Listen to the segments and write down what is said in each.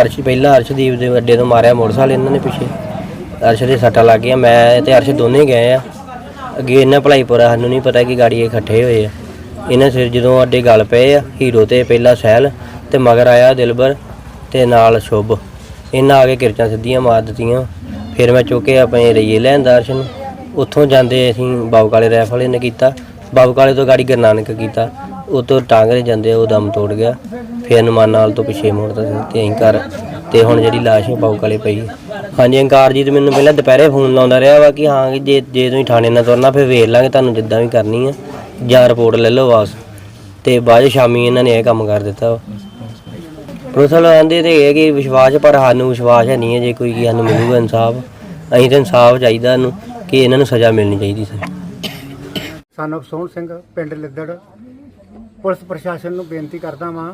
ਅਰਸ਼ ਪਹਿਲਾਂ ਅਰਸ਼ਦੀਪ ਦੇ ਅੱਡੇ ਤੋਂ ਮਾਰਿਆ ਮੋਟਰਸਾਈਕਲ ਇਹਨਾਂ ਨੇ ਪਿੱਛੇ। ਅਰਸ਼ ਦੇ ਸੱਟਾਂ ਲੱਗ ਗਿਆ ਮੈਂ ਤੇ ਅਰਸ਼ ਦੋਨੇ ਗਏ ਆ। ਅੱਗੇ ਇਹਨਾਂ ਭਲਾਈਪੁਰਾ ਸਾਨੂੰ ਨਹੀਂ ਪਤਾ ਕਿ ਗਾੜੀ ਇਹ ਇਕੱਠੇ ਹੋਏ ਆ। ਇਹਨਾਂ ਸਿਰ ਜਦੋਂ ਅੱਡੇ ਗੱਲ ਪਏ ਆ, ਹੀਰੋ ਤੇ ਪਹਿਲਾਂ ਸਹਿਲ ਤੇ ਮਗਰ ਆਇਆ ਦਿਲਬਰ ਤੇ ਨਾਲ ਸ਼ੁਭ। ਇਹਨਾਂ ਆ ਕੇ ਕਿਰਚਾਂ ਸਿੱਧੀਆਂ ਮਾਰ ਦਿੱਤੀਆਂ। ਫਿਰ ਮੈਂ ਚੁੱਕ ਕੇ ਆਪਣੇ ਰਈਏ ਲੈਂਦਾ ਅਰਸ਼ ਨੂੰ। ਉੱਥੋਂ ਜਾਂਦੇ ਅਸੀਂ ਬਾਬੂ ਕਾਲੇ ਰਾਈਫਲ ਇਹਨੇ ਕੀਤਾ। ਬਾਬੂ ਕਾਲੇ ਤੋਂ ਗਾੜੀ ਗੁਰਨਾਨਕ ਕੀਤਾ। ਉਤੋਂ ਟਾਂਗਰੇ ਜਾਂਦੇ ਉਹ ਦਮ ਤੋੜ ਗਿਆ। ਫਿਰ ਹਨੂੰਮਾਨ ਤੋਂ ਪਿੱਛੇ ਮੁੜਦਾ ਸੀ ਤੇ ਅਸੀਂ ਤੇ ਹੁਣ ਜਿਹੜੀ ਲਾਸ਼ ਹੈ ਬਾਬੂ ਕਾਲੇ ਪਈ। ਹੈ। ਹਾਂਜੀ ਅੰਕਾਰਜੀਤ ਮੈਨੂੰ ਪਹਿਲਾਂ ਦੁਪਹਿਰੇ ਫੋਨ ਲਾਉਂਦਾ ਰਿਹਾ ਵਾ ਕਿ ਹਾਂ, ਕਿ ਜੇ ਜੇ ਤੁਸੀਂ ਥਾਣੇ ਨਾਲ ਤੁਰਨਾ, ਫਿਰ ਵੇਖ ਲਾਂਗੇ, ਤੁਹਾਨੂੰ ਜਿੱਦਾਂ ਵੀ ਕਰਨੀ ਆ। ਜਾਂ ਰਿਪੋਰਟ ਲੈ ਲਓ ਵਾਪਸ। ਤੇ ਬਾਅਦ 'ਚ ਸ਼ਾਮੀ ਇਹਨਾਂ ਨੇ ਇਹ ਕੰਮ ਕਰ ਦਿੱਤਾ ਵਾ। ਪੁਲਿਸ ਆਂਦੇ ਤੇ ਇਹ ਕਿ ਵਿਸ਼ਵਾਸ ਪਰ ਸਾਨੂੰ ਵਿਸ਼ਵਾਸ ਹੈ ਨਹੀਂ ਹੈ, ਜੇ ਕੋਈ ਕਿ ਸਾਨੂੰ ਮਿਲੂਗਾ ਇਨਸਾਫ, ਅਸੀਂ ਤਾਂ ਇਨਸਾਫ ਚਾਹੀਦਾ ਇਹਨੂੰ ਕਿ ਇਹਨਾਂ ਨੂੰ ਸਜ਼ਾ ਮਿਲਣੀ ਚਾਹੀਦੀ ਸੀ। ਸਾਨੂੰ ਸੋਹਣ ਸਿੰਘ, ਪਿੰਡ ਲਿੱਦੜ। ਪੁਲਿਸ ਪ੍ਰਸ਼ਾਸਨ ਨੂੰ ਬੇਨਤੀ ਕਰਦਾ ਵਾਂ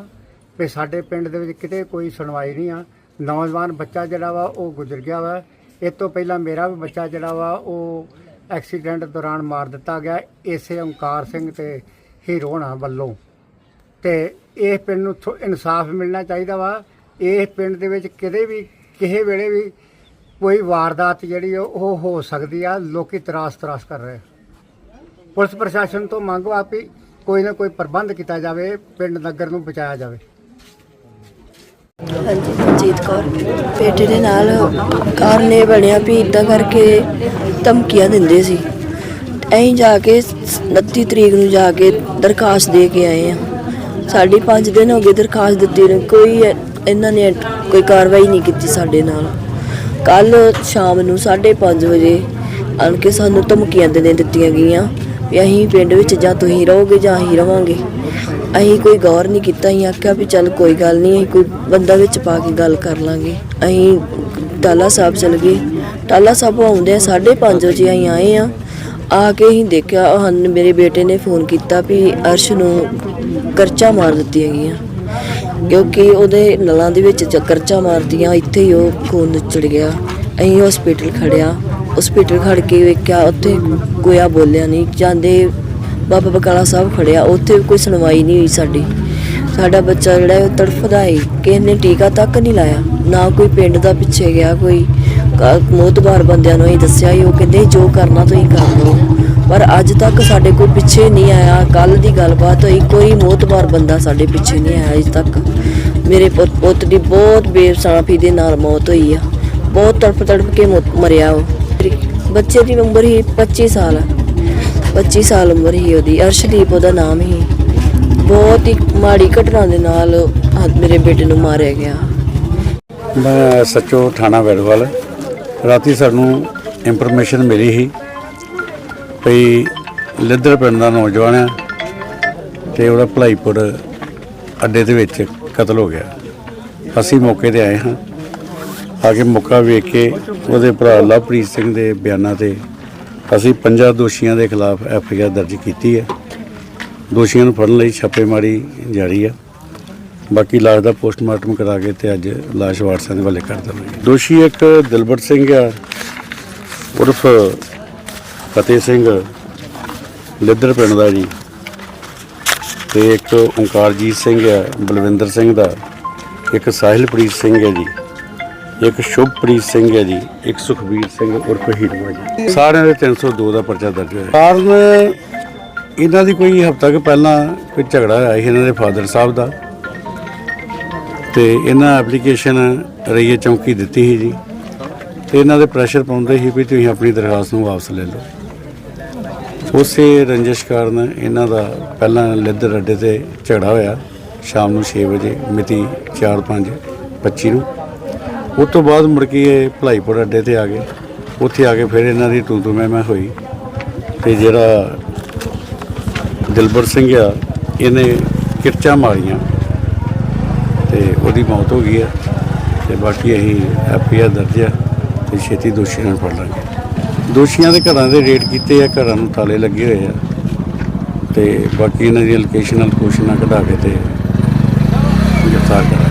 ਵੀ ਸਾਡੇ ਪਿੰਡ ਦੇ ਵਿੱਚ ਕਿਤੇ ਕੋਈ ਸੁਣਵਾਈ ਨਹੀਂ ਆ। ਨੌਜਵਾਨ ਬੱਚਾ ਜਿਹੜਾ ਵਾ, ਉਹ ਗੁਜ਼ਰ ਗਿਆ ਵਾ। ਇਹ ਤੋਂ ਪਹਿਲਾਂ ਮੇਰਾ ਵੀ ਬੱਚਾ ਜਿਹੜਾ ਵਾ, ਉਹ ਐਕਸੀਡੈਂਟ ਦੌਰਾਨ ਮਾਰ ਦਿੱਤਾ ਗਿਆ। ਇਸੇ ਓਂਕਾਰ ਸਿੰਘ ਤੇ ਹੀਰੋਣਾ ਵੱਲੋਂ। ਤੇ ਇਹ ਪਿੰਡ ਨੂੰ ਥੋ- ਇਨਸਾਫ ਮਿਲਣਾ ਚਾਹੀਦਾ ਵਾ। ਇਹ ਪਿੰਡ ਦੇ ਵਿੱਚ ਕਿਤੇ ਵੀ, ਕਿਸੇ ਵੇਲੇ ਵੀ ਕੋਈ ਵਾਰਦਾਤ ਜਿਹੜੀ ਆ, ਉਹ ਹੋ ਸਕਦੀ ਆ। ਲੋਕੀ ਤਰਾਸ ਤਰਾਸ ਕਰ ਰਹੇ ਆ। ਪੁਲਿਸ ਪ੍ਰਸ਼ਾਸਨ ਤੋਂ ਮੰਗ ਵਾ ਵੀ ਕੋਈ ਨਾ ਕੋਈ ਪ੍ਰਬੰਧ ਕੀਤਾ ਜਾਵੇ, ਪਿੰਡ ਨਗਰ ਨੂੰ ਬਚਾਇਆ ਜਾਵੇ। ਹਾਂਜੀ, ਮਨਜੀਤ ਕੌਰ। ਬੇਟੇ ਦੇ ਨਾਲ ਕਾਰਨ ਇਹ ਬਣਿਆ ਵੀ ਇਦਾਂ ਕਰਕੇ ਧਮਕੀਆਂ ਦਿੰਦੇ ਸੀ। ਅਸੀਂ ਜਾ ਕੇ 29 ਤਰੀਕ ਨੂੰ ਜਾ ਕੇ ਦਰਖਾਸਤ ਦੇ ਕੇ ਆਏ ਆ। ਸਾਡੀ 5 ਦਿਨ ਹੋ ਗਏ ਦਰਖਾਸਤ ਦਿੱਤੀ ਨੂੰ। ਕੋਈ ਇਹਨਾਂ ਨੇ ਕੋਈ ਕਾਰਵਾਈ ਨਹੀਂ ਕੀਤੀ ਸਾਡੇ ਨਾਲ। ਕੱਲ ਸ਼ਾਮ ਨੂੰ 5:30 ਵਜੇ ਆਣ ਕੇ ਸਾਨੂੰ ਧਮਕੀਆਂ ਦੇਣੇ ਦਿੱਤੀਆਂ ਗਈਆਂ ਵੀ ਅਸੀਂ ਪਿੰਡ ਵਿੱਚ ਜਾਂ ਤੁਸੀਂ ਰਹੋਗੇ ਜਾਂ ਅਸੀਂ ਰਵਾਂਗੇ। ਅਸੀਂ ਕੋਈ ਗੌਰ ਨਹੀਂ ਕੀਤਾ, ਅਸੀਂ ਆਖਿਆ ਵੀ ਚੱਲ ਕੋਈ ਗੱਲ ਨਹੀਂ, ਅਸੀਂ ਕੋਈ ਬੰਦਾ ਵਿੱਚ ਪਾ ਕੇ ਗੱਲ ਕਰ ਲਾਂਗੇ। ਅਸੀਂ ਟਾਲਾ ਸਾਹਿਬ ਚਲ ਗਏ। ਟਾਲਾ ਸਾਹਿਬ ਆਉਂਦੇ 5:30 ਵਜੇ ਅਸੀਂ ਆਏ ਆ ਆ ਕੇ ਅਸੀਂ ਦੇਖਿਆ ਉਹ ਹਨ ਮੇਰੇ ਬੇਟੇ ਨੇ ਫੋਨ ਕੀਤਾ ਵੀ ਅਰਸ਼ ਨੂੰ ਕਰਚਾ ਮਾਰ ਦਿੱਤੀਆਂ ਗਈਆਂ। ਕਿਉਂਕਿ ਉਹਦੇ ਨਲਾਂ ਦੇ ਵਿੱਚ ਚ ਕਰਚਾ ਮਾਰਦੀਆਂ, ਇੱਥੇ ਹੀ ਉਹ ਖੂਨ ਨਿਚੜ ਗਿਆ। ਅਸੀਂ ਹਸਪੀਟਲ ਖੜਿਆ ਹਸਪੀਟਲ ਖੜ ਕੇ ਵੇਖਿਆ, ਉੱਥੇ ਕੋਇਆ ਬੋਲਿਆ ਨਹੀਂ। ਜਾਂਦੇ ਬਾਬਾ ਬਕਾਲਾ ਸਾਹਿਬ ਖੜਿਆ, ਉੱਥੇ ਵੀ ਕੋਈ ਸੁਣਵਾਈ ਨਹੀਂ ਹੋਈ ਸਾਡੀ। ਸਾਡਾ ਬੱਚਾ ਜਿਹੜਾ ਹੈ ਉਹ ਤੜਫਦਾ ਹੈ ਕਿਸੇ ਨੇ ਟੀਕਾ ਤੱਕ ਨਹੀਂ ਲਾਇਆ। ਨਾ ਕੋਈ ਪਿੰਡ ਦਾ ਪਿੱਛੇ ਗਿਆ, ਕੋਈ ਮੋਤਬਾਰ ਬੰਦਿਆਂ ਨੂੰ ਹੀ ਦੱਸਿਆ ਹੀ ਉਹ ਕਹਿੰਦੇ ਜੋ ਕਰਨਾ ਤੁਸੀਂ ਕਰ ਲਓ। ਪਰ ਅੱਜ ਤੱਕ ਸਾਡੇ ਕੋਈ ਪਿੱਛੇ ਨਹੀਂ ਆਇਆ ਕੱਲ ਦੀ ਗੱਲਬਾਤ ਹੋਈ, ਕੋਈ ਮੋਤਬਾਰ ਬੰਦਾ ਸਾਡੇ ਪਿੱਛੇ ਨਹੀਂ ਆਇਆ ਅਜੇ ਤੱਕ। ਮੇਰੇ ਪੁੱਤ ਪੁੱਤ ਦੀ ਬਹੁਤ ਬੇਸਾਫੀ ਦੇ ਨਾਲ ਮੌਤ ਹੋਈ ਆ। ਬਹੁਤ ਤੜਫ ਤੜਫ ਕੇ ਮੌਤ- ਮਰਿਆ ਉਹ। ਬੱਚੇ ਦੀ ਉਮਰ ਹੀ 25 ਸਾਲ ਆ। 25 ਸਾਲ ਉਮਰ ਹੀ ਉਹਦੀ, ਅਰਸ਼ਦੀਪ ਉਹਦਾ ਨਾਮ ਹੀ ਬਹੁਤ ਹੀ ਮਾੜੀ ਘਟਨਾ ਦੇ ਨਾਲ ਅੱਜ ਮੇਰੇ ਬੇਟੇ ਨੂੰ ਮਾਰਿਆ ਗਿਆ। ਮੈਂ ਸੱਚੋ ਥਾਣਾ ਵੈੜਵਾਲ ਰਾਤੀ ਸਾਨੂੰ ਇਨਫੋਰਮੇਸ਼ਨ ਮਿਲੀ ਸੀ ਵੀ ਲਿੱਦਰ ਪਿੰਡ ਦਾ ਨੌਜਵਾਨ ਆ ਤੇ ਉਹਦਾ ਭਲਾਈਪੁਰ ਅੱਡੇ ਦੇ ਵਿੱਚ ਕਤਲ ਹੋ ਗਿਆ। ਅਸੀਂ ਮੌਕੇ ਤੇ ਆਏ ਹਾਂ। ਆ ਕੇ ਮੌਕਾ ਵੇਖ ਕੇ ਉਹਦੇ ਭਰਾ ਲਵਪ੍ਰੀਤ ਸਿੰਘ ਦੇ ਬਿਆਨਾਂ ਤੇ ਅਸੀਂ ਪੰਜਾਂ ਦੋਸ਼ੀਆਂ ਦੇ ਖਿਲਾਫ ਐਫ ਆਈ ਆਰ ਦਰਜ ਕੀਤੀ ਹੈ। ਦੋਸ਼ੀਆਂ ਨੂੰ ਫੜਨ ਲਈ ਛਾਪੇਮਾਰੀ ਜਾਰੀ ਹੈ। ਬਾਕੀ ਲਾਸ਼ ਦਾ ਪੋਸਟਮਾਰਟਮ ਕਰਾ ਕੇ ਤੇ ਅੱਜ ਲਾਸ਼ ਵਾਰਸਾਂ ਦੇ ਹਵਾਲੇ ਕਰ ਦੇਵਾਂਗੇ। ਦੋਸ਼ੀ ਇੱਕ ਦਿਲਬਰ ਸਿੰਘ ਆ, ਉਰਫ ਫਤਿਹ ਸਿੰਘ ਲਿੱਦਰ ਪਿੰਡ ਦਾ ਜੀ। ਤੇ ਇੱਕ ਓਂਕਾਰਜੀਤ ਸਿੰਘ ਆ, ਬਲਵਿੰਦਰ ਸਿੰਘ ਦਾ, ਇੱਕ ਸਾਹਿਲਪ੍ਰੀਤ ਸਿੰਘ ਹੈ ਜੀ। ਇੱਕ ਸ਼ੁਭਪ੍ਰੀਤ ਸਿੰਘ ਹੈ ਜੀ, ਇੱਕ ਸੁਖਬੀਰ ਸਿੰਘ ਉਰਫ ਹੀਰਵਾ ਜੀ। ਸਾਰਿਆਂ ਦੇ 302 ਦਾ ਪਰਚਾ ਦਰਜ ਹੋਇਆ। ਕਾਰਨ ਇਹਨਾਂ ਦੀ ਕੋਈ ਹਫ਼ਤਾ ਕੁ ਪਹਿਲਾਂ ਕੋਈ ਝਗੜਾ ਹੋਇਆ ਸੀ ਇਹਨਾਂ ਦੇ ਫਾਦਰ ਸਾਹਿਬ ਦਾ। ਤੇ ਇਹਨਾਂ ਐਪਲੀਕੇਸ਼ਨ ਰਈਏ ਚੌਂਕੀ ਦਿੱਤੀ ਸੀ ਜੀ। ਤੇ ਇਹਨਾਂ ਦੇ ਪ੍ਰੈਸ਼ਰ ਪਾਉਂਦੇ ਸੀ ਵੀ ਤੁਸੀਂ ਆਪਣੀ ਦਰਖਾਸਤ ਨੂੰ ਵਾਪਸ ਲੈ ਲਓ। ਉਸੇ ਰੰਜਿਸ਼ ਕਾਰਨ ਇਹਨਾਂ ਦਾ ਪਹਿਲਾਂ ਲਿੱਦਰ ਅੱਡੇ ਤੇ ਝਗੜਾ ਹੋਇਆ, ਸ਼ਾਮ ਨੂੰ 6 ਵਜੇ, ਮਿਤੀ 4/5/25 ਨੂੰ। ਉਸ ਤੋਂ ਬਾਅਦ ਮੁੜ ਕੇ ਇਹ ਭਲਾਈਪੁਰ ਅੱਡੇ ਤੇ ਆ ਗਏ। ਉੱਥੇ ਆ ਕੇ ਫਿਰ ਇਹਨਾਂ ਦੀ ਤੂੰ ਤੂੰ ਮੈਂ ਮੈਂ ਹੋਈ। ਤੇ ਜਿਹੜਾ ਦਿਲਬਰ ਸਿੰਘ ਆ, ਇਹਨੇ ਕਿਰਚਾਂ ਮਾਰੀਆਂ। ਤੇ ਉਹਦੀ ਮੌਤ ਹੋ ਗਈ ਆ। ਤੇ ਬਾਕੀ ਅਸੀਂ ਐਫਆਈਆਰ ਦਰਜ ਆ ਤੇ ਛੇਤੀ ਦੋਸ਼ੀਆਂ ਨੂੰ ਫੜ ਲਾਂਗੇ। ਦੋਸ਼ੀਆਂ ਦੇ ਘਰਾਂ ਦੇ ਰੇਡ ਕੀਤੇ ਆ, ਘਰਾਂ ਨੂੰ ਤਾਲੇ ਲੱਗੇ ਹੋਏ ਆ। ਤੇ ਬਾਕੀ ਇਹਨਾਂ ਦੀ ਲੋਕੇਸ਼ਨਲ ਕੋਸ਼ਿਸ਼ਾਂ ਕਢਾ ਕੇ ਤੇ ਗ੍ਰਿਫਤਾਰ ਕਰਾਂਗੇ।